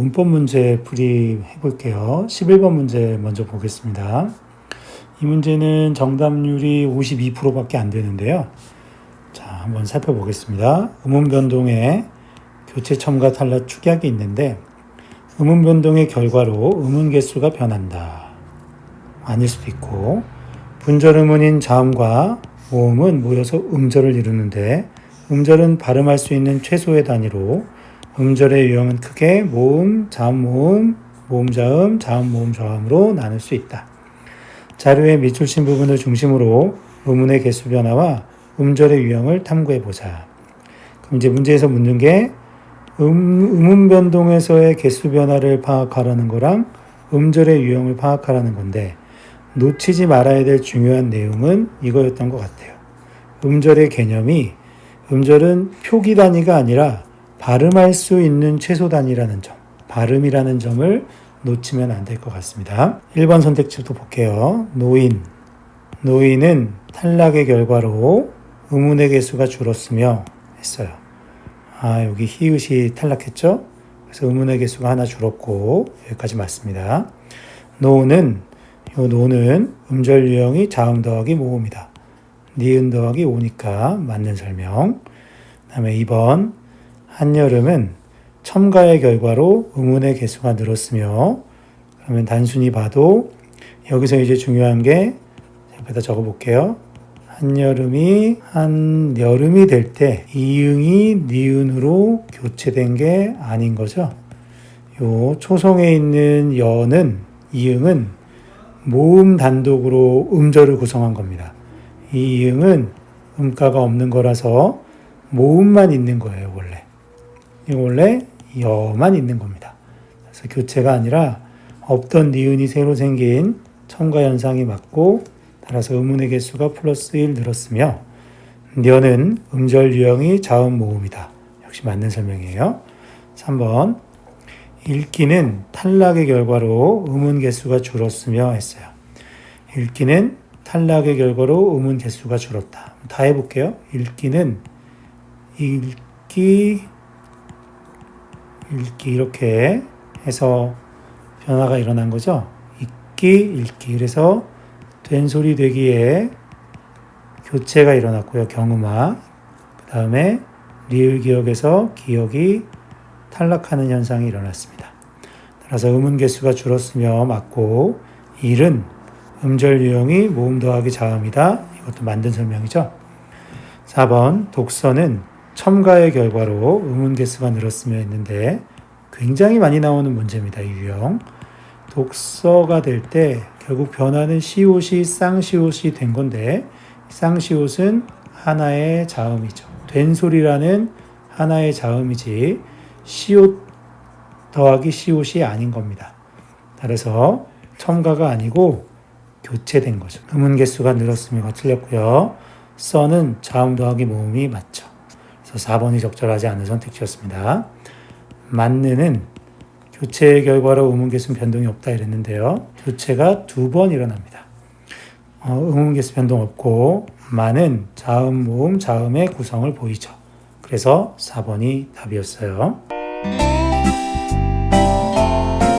문법 문제 풀이 해 볼게요. 11번 문제 먼저 보겠습니다. 이 문제는 정답률이 52%밖에 안 되는데요. 자, 한번 살펴보겠습니다. 음운 변동에 교체 첨가 탈락 축약이 있는데 음운 변동의 결과로 음운 개수가 변한다. 아닐 수도 있고 분절 음운인 자음과 모음은 모여서 음절을 이루는데 음절은 발음할 수 있는 최소의 단위로 음절의 유형은 크게 모음, 자음, 모음, 모음, 자음, 자음, 모음, 저음으로 나눌 수 있다. 자료의 밑줄친 부분을 중심으로 음운의 개수 변화와 음절의 유형을 탐구해 보자. 그럼 이제 문제에서 묻는 게 음, 음운 변동에서의 개수 변화를 파악하라는 거랑 음절의 유형을 파악하라는 건데 놓치지 말아야 될 중요한 내용은 이거였던 것 같아요. 음절의 개념이 음절은 표기 단위가 아니라 발음할 수 있는 최소 단위라는 점, 발음이라는 점을 놓치면 안 될 것 같습니다. 1번 선택지부터 볼게요. 노인. 노인은 탈락의 결과로 의문의 개수가 줄었으며 했어요. 아, 여기 히읗이 탈락했죠? 그래서 의문의 개수가 하나 줄었고, 여기까지 맞습니다. 노는, 요 노는 음절 유형이 자음 더하기 모음이다. 니은 더하기 오니까 맞는 설명. 그 다음에 2번, 한여름은 첨가의 결과로 의문의 개수가 늘었으며, 그러면 단순히 봐도 여기서 이제 중요한 게 옆에다 적어 볼게요. 한여름이 한여름이 될 때 이응이 니은으로 교체된 게 아닌 거죠. 요 초성에 있는 여는 이응은 모음 단독으로 음절을 구성한 겁니다. 이 이응은 음가가 없는 거라서 모음만 있는 거예요, 원래. 이거 원래 여만 있는 겁니다. 그래서 교체가 아니라 없던 니은이 새로 생긴 첨가 현상이 맞고 따라서 의문의 개수가 플러스 1 늘었으며 녀는 음절 유형이 자음 모음이다. 역시 맞는 설명이에요. 3번 읽기는 탈락의 결과로 의문 개수가 줄었으며 했어요. 읽기는 탈락의 결과로 의문 개수가 줄었다. 다 해볼게요. 읽기는 읽기 읽기 이렇게 해서 변화가 일어난 거죠. 읽기 읽기 그래서 된소리 되기에 교체가 일어났고요. 경음화. 그 다음에 리을 기억에서 기억이 탈락하는 현상이 일어났습니다. 따라서 음운 개수가 줄었으며 맞고 일은 음절 유형이 모음 더하기 자음이다. 이것도 만든 설명이죠. 4번 독서는 첨가의 결과로 음운 개수가 늘었으며 했는데 굉장히 많이 나오는 문제입니다. 이 유형. 독서가 될 때 결국 변화는 시옷이 쌍시옷이 된 건데 쌍시옷은 하나의 자음이죠. 된 소리라는 하나의 자음이지 시옷 더하기 시옷이 아닌 겁니다. 따라서 첨가가 아니고 교체된 거죠. 음운 개수가 늘었으면 틀렸고요. 써는 자음 더하기 모음이 맞죠. 그래서 4번이 적절하지 않은 선택지였습니다. 맞는은 교체의 결과로 음운 개수 변동이 없다 이랬는데요. 교체가 두 번 일어납니다. 어, 음운 개수 변동 없고 만은 자음 모음 자음의 구성을 보이죠. 그래서 4번이 답이었어요.